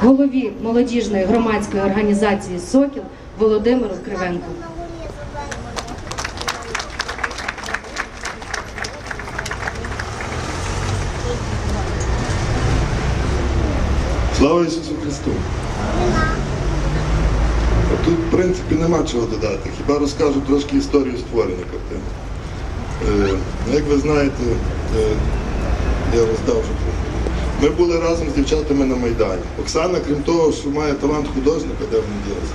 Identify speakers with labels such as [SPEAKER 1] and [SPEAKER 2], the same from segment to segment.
[SPEAKER 1] голові молодіжної громадської організації Сокіл Володимиру Кривенку.
[SPEAKER 2] Слава Ісусу Христу! Тут, в принципі, нема чого додати. Хіба розкажу трошки історію створення картини. Е, ну, як ви знаєте, е, я роздав вже. Ми були разом з дівчатами на Майдані. Оксана, крім того, що має талант художника, де вона ділася,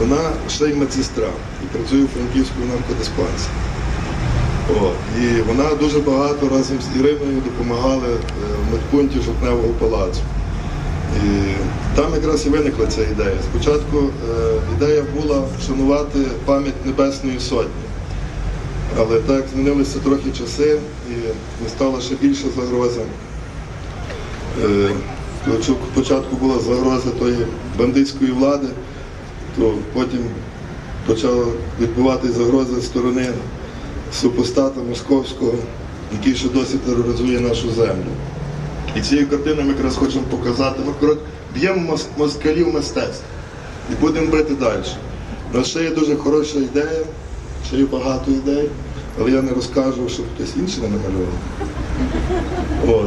[SPEAKER 2] вона ще й медсестра і працює у Франківському наркодиспансері. О, і вона дуже багато разом з Іриною допомагали е, в медпункті жовтневого палацу. І там якраз і виникла ця ідея. Спочатку е, ідея була вшанувати пам'ять Небесної Сотні. Але так змінилися трохи часи і стала ще більша загроза. Е, якщо спочатку була загроза тої бандитської влади, то потім почала відбуватися загроза зі сторони супостата московського, який ще досі тероризує нашу землю. І цією картиною ми якраз хочемо показати, ну, коротше, б'ємо мос- москалів мистецтв і будемо бити далі. У нас ще є дуже хороша ідея, ще є багато ідей, але я не розкажу, щоб хтось інший не намалював.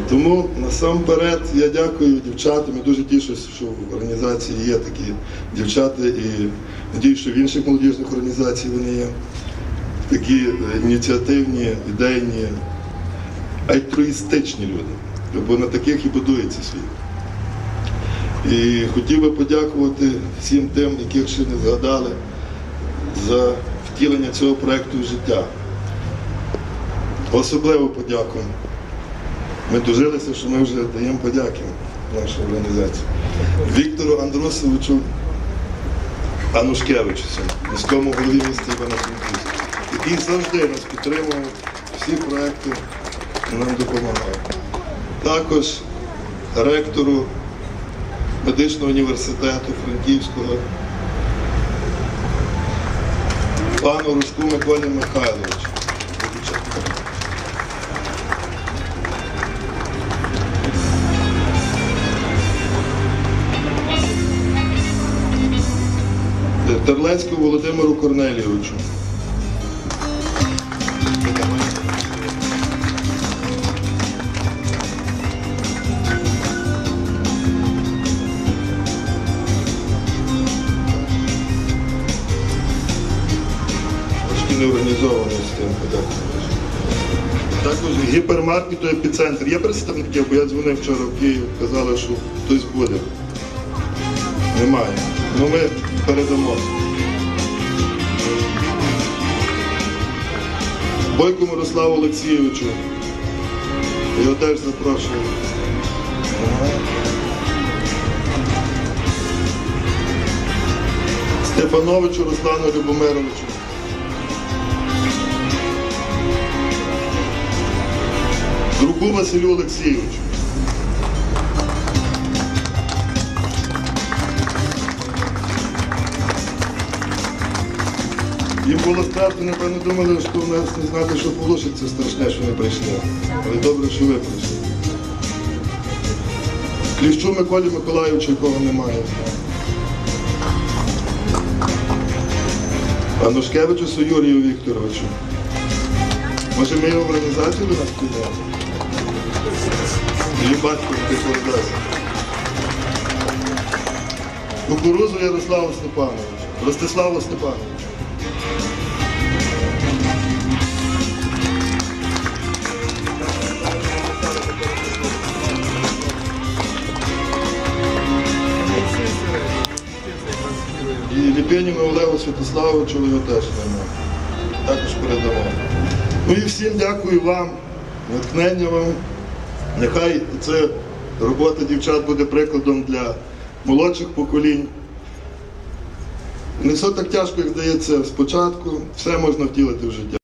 [SPEAKER 2] Тому насамперед я дякую дівчатам. Я дуже тішусь, що в організації є такі дівчата і надіюсь, що в інших молодіжних організаціях вони є. Такі е, ініціативні, ідейні, альтруїстичні люди. Бо на таких і будується світ. І хотів би подякувати всім тим, яких ще не згадали, за втілення цього проєкту в життя. Особливо подякуємо. Ми дожилися, що ми вже даємо подяки нашій організації. Віктору Андрусовичу Анушкевичу, міському голові міста Івано-Франківська, який завжди нас підтримував, всі проекти нам допомагав. Також ректору медичного університету Франківського, пану Рушку Миколі Михайловичу. Терлецькому Володимиру Корнелійовичу. Також гіпермаркету епіцентр. Є представники, бо я дзвонив вчора в Київ, казали, що хтось буде. Немає. Ну ми передамо. Бойку Мирославу Олексійовичу. Його теж запрошую. Степановичу Руслану Любомировичу. Друку Василю Олексійовичу. Було страшно, напевно, думали, що в нас не знати, що получиться страшне, що не прийшли. Але добре, що ви прийшли. Кліщу Миколі Миколаївичу, якого немає. Анушкевичу Союрію Вікторовичу. Може ми його в організацію до нас підемо? Її батько відповідається. Кукурузу Ярославу Степановичу. Ростиславу Степановичу. І Ліпеніну Олегу Святославовичу теж. Також передамо. Ну і всім дякую вам, натхнення вам. Нехай це робота дівчат буде прикладом для молодших поколінь. Не все так тяжко, як здається спочатку, все можна втілити в життя.